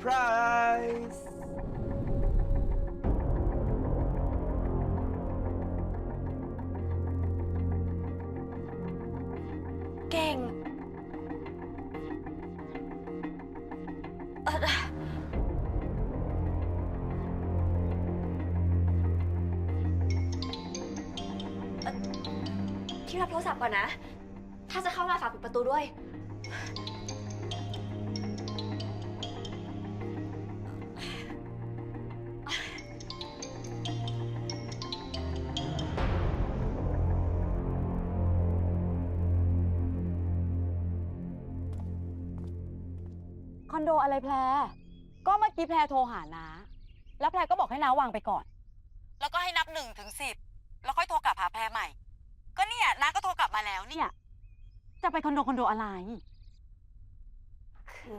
ไพรส์เก่งเอ่อเอ่อที่รับโทรศัพท์ก่อนนะ ถ้าจะเข้ามาฝากปิดประตูด้วย คอนโดอะไรแพร ก็เมื่อกี้แพรโทรหาน้าแล้วแพรก็บอกให้น้าวางไปก่อน แล้วก็ให้นับหนึ่งถึงสิบแล้วค่อยโทรกลับหาแพรใหม่ ก็เนี่ยน้าก็โทรกลับมาแล้วเนี่ย จะไปคอนโดคอนโดอะไร คือ